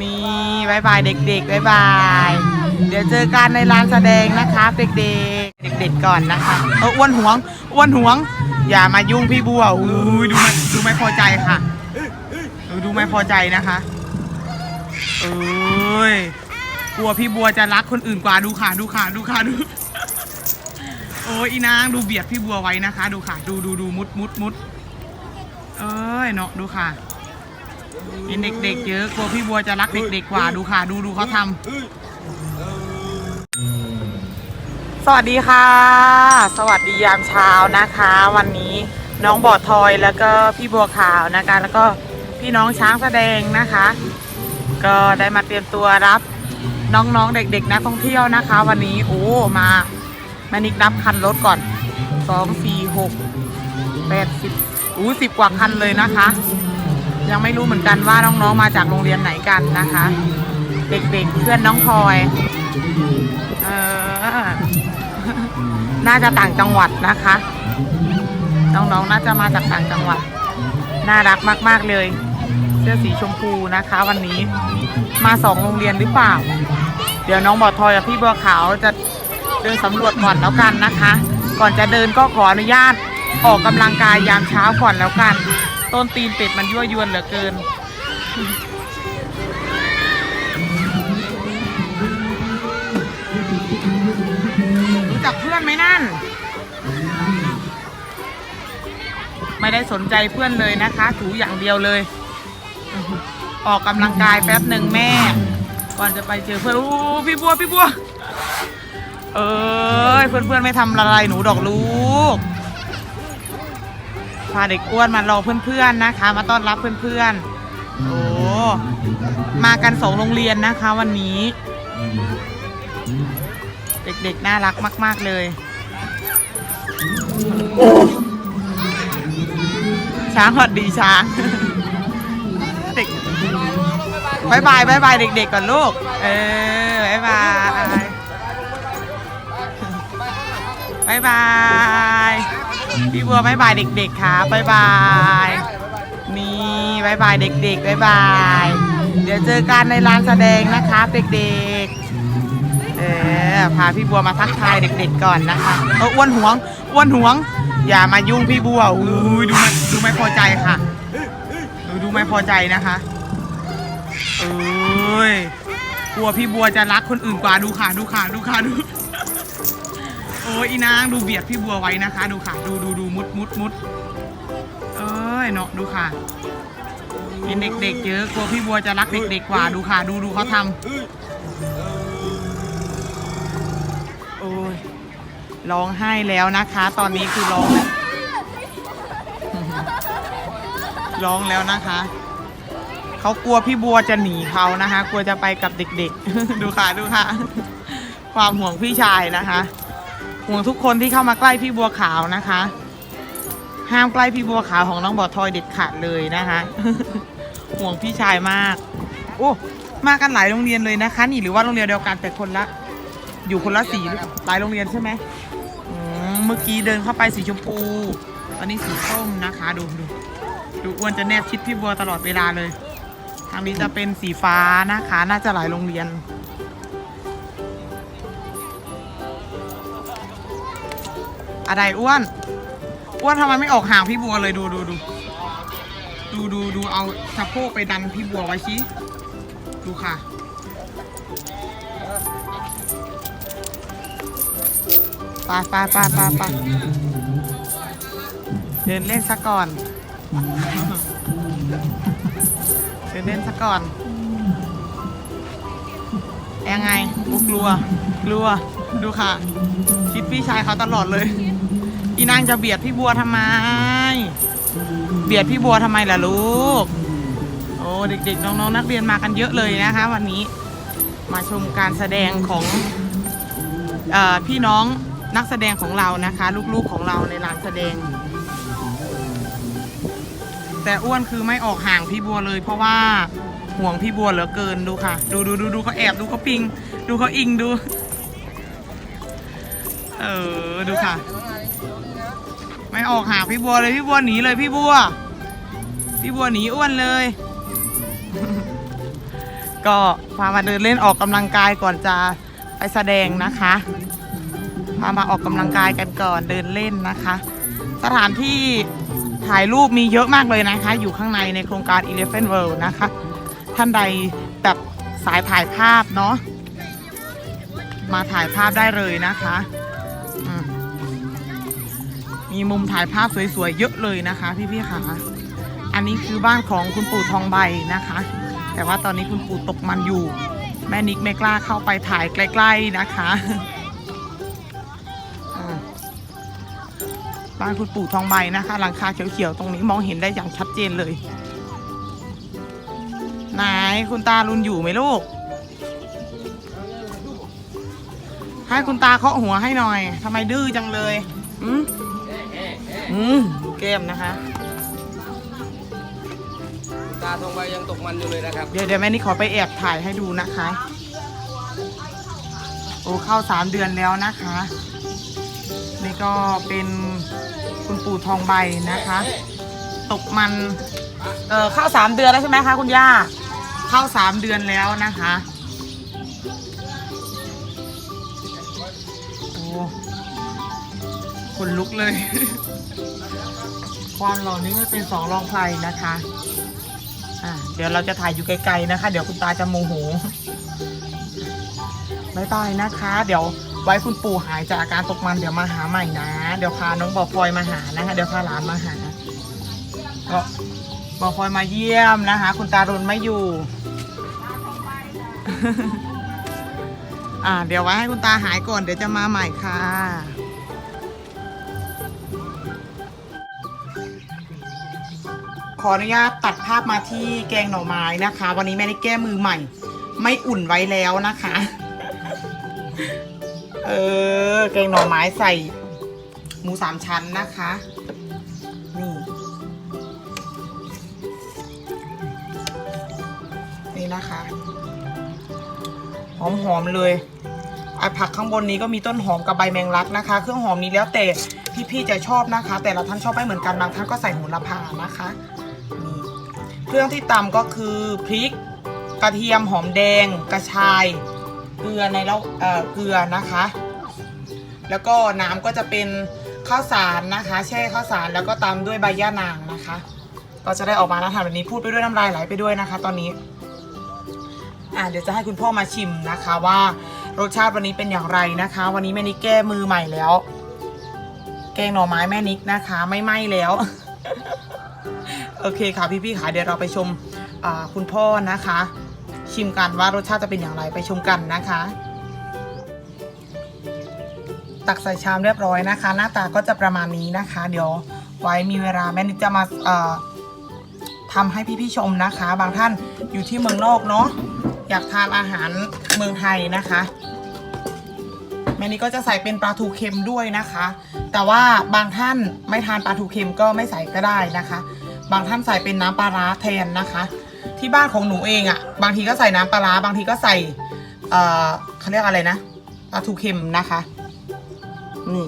นี่บายบายเด็กๆบายบาย เดี๋ยวเจอกันในร้านแสดงนะคะเด็กๆ เด็กๆก่อนนะคะ เอออ้วนหวงอ้วนหวง อย่ามายุ่งพี่บัวอุ้ยดูไม่ดูไม่พอใจค่ะดูดูไม่พอใจนะคะเอ้ยกลัวพี่บัวจะรักคนอื่นกว่าดูค่ะดูค่ะดูค่ะดู โอ้ยอีนางดูเบียดพี่บัวไว้นะคะ ดูค่ะ ดูดูดูมุดมุดมุดเอ้ยเนาะดูค่ะ มีเด็กๆเยอะกลัวพี่บัวจะรักเด็กๆกว่าดูค่ะ ดูดูเขาทำสวัสดีค่ะ สวัสดียามเช้านะคะ วันนี้น้องบอดทอยแล้วก็พี่บัวขาวนะคะ แล้วก็พี่น้องช้างแสดงนะคะ ก็ได้มาเตรียมตัวรับน้องๆเด็กๆนักท่องเที่ยวนะคะ วันนี้โอ้มามานิกนับคันรถก่อนสองสี่หกแปดสิบอู้สิบกว่าคันเลยนะคะ ยังไม่รู้เหมือนกันว่าน้องๆมาจากโรงเรียนไหนกันนะคะ เด็กๆเพื่อนน้องพลอยเออน่าจะต่างจังหวัดนะคะ น้องๆน่าจะมาจากต่างจังหวัด น่ารักมากๆเลย เสื้อสีชมพูนะคะ วันนี้มาสองโรงเรียนหรือเปล่า เดี๋ยวน้องบอทอยกับพี่บัวขาวจะเดินสำรวจก่อนแล้วกันนะคะ ก่อนจะเดินก็ขออนุญาตออกกำลังกายยามเช้าก่อนแล้วกัน ต้นตีนเป็ดมันยั่วยวนเหลือเกิน รู้จักเพื่อนไหมนั่น ไม่ได้สนใจเพื่อนเลยนะคะ ถูอย่างเดียวเลย ออกกำลังกายแป๊บหนึ่งแม่ ก่อนจะไปเจอเพื่อนอู้พี่บัว พี่บัว เอ้ย เพื่อนๆไม่ทำอะไรหนูดอกลูก พาเด็กอ้วนมารอเพื่อนๆนะคะ มาต้อนรับเพื่อนๆ โอ้ มากันสองโรงเรียนนะคะวันนี้ เด็กๆ น่ารักมาก ๆเลย ช้างสวัสดีช้างเด็กบายบายบายบายเด็กๆก่อนลูก เออบายบายบายบาย พี่บัวบายบายเด็ก ๆค่ะบายบายนี่บายบายเด็กๆบายบาย เดี๋ยวเจอกันในร้านแสดงนะคะเด็กๆเออพาพี่บัวมาทักทายเด็ก ๆ ก่อนนะคะเอออ้วนหวงอ้วนหวง อย่ามายุ่งพี่บัวอุ้ยดูไม่ดูไม่พอใจค่ะดูดูไม่พอใจนะคะเอ้ยกลัวพี่บัวจะรักคนอื่นกว่าดูค่ะดูค่ะดูค่ะดู อ้ยอีนางดูเบียดพี่บัวไว้นะคะ ดูค่ะ ดูดูดูมุดมุดมุดเอ้ยเนาะดูค่ะมีเด็ก ๆ เยอะกลัวพี่บัวจะรักเด็ก ๆ กว่าดูค่ะ ดูดูเขาทำโอ้ยร้องไห้แล้วนะคะ ตอนนี้คือร้องร้องแล้วนะคะเขากลัวพี่บัวจะหนีเขานะคะ กลัวจะไปกับเด็ก ๆ ดูค่ะดูค่ะ ความห่วงพี่ชายนะคะ ห่วงทุกคนที่เข้ามาใกล้พี่บัวขาวนะคะ ห้ามใกล้พี่บัวขาวของน้องบอทอยเด็ดขาดเลยนะคะ ห่วงพี่ชายมาก โอ้มากันหลายโรงเรียนเลยนะคะ นี่หรือว่าโรงเรียนเดียวกันแต่คนละอยู่คนละสีหลายโรงเรียนใช่ไหมเมื่อกี้เดินเข้าไปสีชมพูตอนนี้สีส้มนะคะ ดูดูดูอ้วนจะแนบชิดพี่บัวตลอดเวลาเลย ทางนี้จะเป็นสีฟ้านะคะ น่าจะหลายโรงเรียน อะไรอ้วน อ้วนทำไมไม่ออกห่างพี่บัวเลยดูดูดูดูดูดูเอาสะโพกไปดันพี่บัวไว้ชี้ดูค่ะ ไปไปไปไปไปเดินเล่นซะก่อน เดินเล่นซะก่อน ยังไงกลัว กลัว ดูค่ะ คิดพี่ชายเขาตลอดเลย อีนางจะเบียดพี่บัวทำไม เบียดพี่บัวทำไมล่ะลูก โอ้เด็กๆน้องๆนักเรียนมากันเยอะเลยนะคะ วันนี้มาชมการแสดงของอพี่น้องนักแสดงของเรานะคะ ลูกๆของเราในลานแสดง แต่อ้วนคือไม่ออกห่างพี่บัวเลย เพราะว่าห่วงพี่บัวเหลือเกินดูค่ะ ดูดูดูดูเขาแอบดูเขาปิง ดูเขาอิงดู เออ ดูค่ะ ไม่ออกหางพี่บัวเลยพี่บัวหนีเลยพี่บัว พี่บัวหนีอ้วนเลย ก็พามาเดินเล่นออกกำลังกายก่อนจะไปแสดงนะคะพามาออกกำลังกายกันก่อนเดินเล่นนะคะ สถานที่ถ่ายรูปมีเยอะมากเลยนะคะ อยู่ข้างในในโครงการ Elephant World นะคะ ท่านใดแบบสายถ่ายภาพเนาะมาถ่ายภาพได้เลยนะคะ มีมุมถ่ายภาพสวยๆเยอะเลยนะคะ พี่ๆค่ะ อันนี้คือบ้านของคุณปู่ทองใบนะคะ แต่ว่าตอนนี้คุณปู่ตกมันอยู่ แม่นิกไม่กล้าเข้าไปถ่ายใกล้ ๆนะคะบ้านคุณปู่ทองใบนะคะหลังคาเขียวๆตรงนี้มองเห็นได้อย่างชัดเจนเลย ไหนคุณตาลุนอยู่ไหมลูก ให้คุณตาเคาะหัวให้หน่อยทำไมดื้อจังเลย อืม อืมดูแก้มนะคะ ตาทองใบยังตกมันอยู่เลยนะครับ เดี๋ยวเดี๋ยวแม่นี่ขอไปแอบถ่ายให้ดูนะคะ โอ้เข้าสามเดือนแล้วนะคะ นี่ก็เป็นคุณปู่ทองใบนะคะ ตกมัน เออเข้าสามเดือนแล้วใช่ไหมคะคุณย่า เข้าสามเดือนแล้วนะคะโอ้คนลุกเลย ความหล่อนี้ไม่เป็นสองรองใครนะคะอะเดี๋ยวเราจะถ่ายอยู่ไกลๆนะคะ เดี๋ยวคุณตาจะโมโหบายบายนะคะ เดี๋ยวไว้คุณปู่หายจากอาการตกมันเดี๋ยวมาหาใหม่นะ เดี๋ยวพาน้องบอพลอยมาหานะคะเดี๋ยวพาหลานมาหาก็บอพลอยมาเยี่ยมนะคะ คุณตารุนไม่อยู่อ่าเดี๋ยวไว้ให้คุณตาหายก่อนเดี๋ยวจะมาใหม่ค่ะ ขออนุญาตตัดภาพมาที่แกงหน่อไม้นะคะ วันนี้แม่ได้แก้มือใหม่ ไม่อุ่นไว้แล้วนะคะ เออแกงหน่อไม้ใส่หมูสามชั้นนะคะนี่นี่นะคะหอมๆเลยไอผักข้างบนนี้ก็มีต้นหอมกับใบแมงลักนะคะ เครื่องหอมนี้แล้วแต่พี่ๆจะชอบนะคะ แต่ละท่านชอบไม่เหมือนกันบางท่านก็ใส่โหระพานะคะ เครื่องที่ตำก็คือพริก กระเทียมหอมแดง กระชาย เกลือในแล้วเเกลือนะคะ แล้วก็น้ำก็จะเป็นข้าวสารนะคะ แช่ข้าวสารแล้วก็ตามด้วยใบย่านางนะคะ ก็จะได้ออกมาหน้าทานแบบนี้พูดไปด้วยน้ำลายไหลไปด้วยนะคะ ตอนนี้อ่าเดี๋ยวจะให้คุณพ่อมาชิมนะคะว่ารสชาติวันนี้เป็นอย่างไรนะคะ วันนี้แม่นิกแก้มือใหม่แล้ว แกงหน่อไม้แม่นิกนะคะ ไม่ไหม้แล้ว โอเคค่ะพี่ๆค่ะเดี๋ยวเราไปชมคุณพ่อนะคะ ชิมกันว่ารสชาติจะเป็นอย่างไรไปชมกันนะคะ ตักใส่ชามเรียบร้อยนะคะ หน้าตาก็จะประมาณนี้นะคะ เดี๋ยวไว้มีเวลาแม่นิกจะมาเอ่อทำให้พี่ๆชมนะคะ บางท่านอยู่ที่เมืองนอกเนาะอยากทานอาหารเมืองไทยนะคะแม่นี้ก็จะใส่เป็นปลาทูเค็มด้วยนะคะ แต่ว่าบางท่านไม่ทานปลาทูเค็มก็ไม่ใส่ก็ได้นะคะ บางท่านใส่เป็นน้ำปลาร้าแทนนะคะ ที่บ้านของหนูเองอะ่ะ บางทีก็ใส่น้ำปลาร้าบางทีก็ใส่เอ่อเขาเรียกอะไรนะปลาทูเค็มนะคะนี่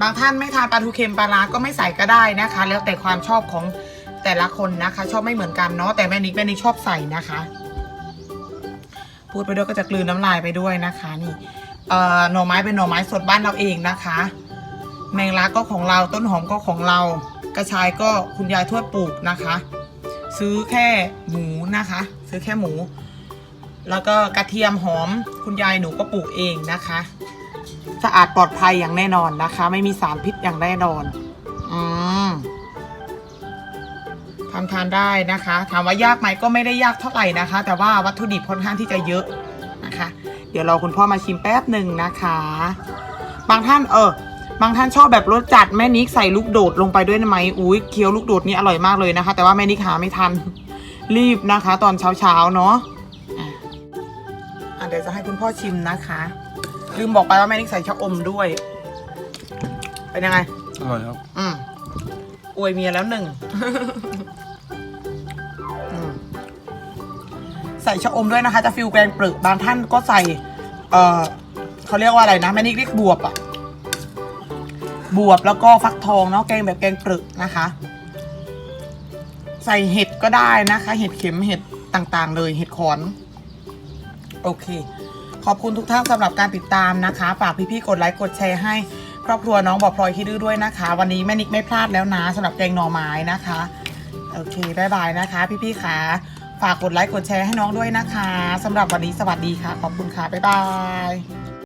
บางท่านไม่ทานปลาทูเค็มปลาร้าก็ไม่ใส่ก็ได้นะคะ แล้วแต่ความชอบของแต่ละคนนะคะ ชอบไม่เหมือนกันเนาะแต่แม่นิกแม่นิกชอบใส่นะคะ พูดไปด้วยก็จะกลืนน้ำลายไปด้วยนะคะนี่เอ่อหน่อไม้เป็นหน่อไม้สดบ้านเราเองนะคะ แมงลักก็ของเราต้นหอมก็ของเรา กระชายก็คุณยายทวดปลูกนะคะ ซื้อแค่หมูนะคะ ซื้อแค่หมู แล้วก็กระเทียมหอม คุณยายหนูก็ปลูกเองนะคะ สะอาดปลอดภัยอย่างแน่นอนนะคะ ไม่มีสารพิษอย่างแน่นอนอืมทำทานได้นะคะ ถามว่ายากไหมก็ไม่ได้ยากเท่าไหร่นะคะ แต่ว่าวัตถุดิบค่อนข้างที่จะเยอะนะคะ เดี๋ยวรอคุณพ่อมาชิมแป๊บหนึ่งนะคะ บางท่านเออ บางท่านชอบแบบรสจัดแม่นิกใส่ลูกโดดลงไปด้วยไหมอุ้ยเคี้ยวลูกโดดนี่อร่อยมากเลยนะคะ แต่ว่าแม่นิกหาไม่ทันรีบนะคะ ตอนเช้าๆเนาะอะอะเดี๋ยวจะให้คุณพ่อชิมนะคะ ลืมบอกไปว่าแม่นิกใส่ชะอมด้วย เป็นยังไง อร่อยครับ อืมอวยเมียแล้วหนึ่งอืมใส่ชะอมด้วยนะคะ จะฟิลแกงเปลือกบางท่านก็ใส่ เออเขาเรียกว่าอะไรนะแม่นิกเรียกบวบอะ บวบแล้วก็ฟักทองเนาะแกงแบบแกงเปลือกนะคะ ใส่เห็ดก็ได้นะคะ เห็ดเข็มเห็ดต่างๆ เลยเห็ดขอน โอเค ขอบคุณทุกท่านสำหรับการติดตามนะคะ ฝากพี่ๆกดไลค์กดแชร์ให้ครอบครัวน้องบอกพลอยคิดดื้อด้วยนะคะ วันนี้แม่นิกไม่พลาดแล้วนะสำหรับแกงหน่อไม้นะคะ โอเคบายบายนะคะ พี่ๆค่ะฝากกดไลค์กดแชร์ให้น้องด้วยนะคะสำหรับวันนี้สวัสดีค่ะ ขอบคุณค่ะ บ๊ายบาย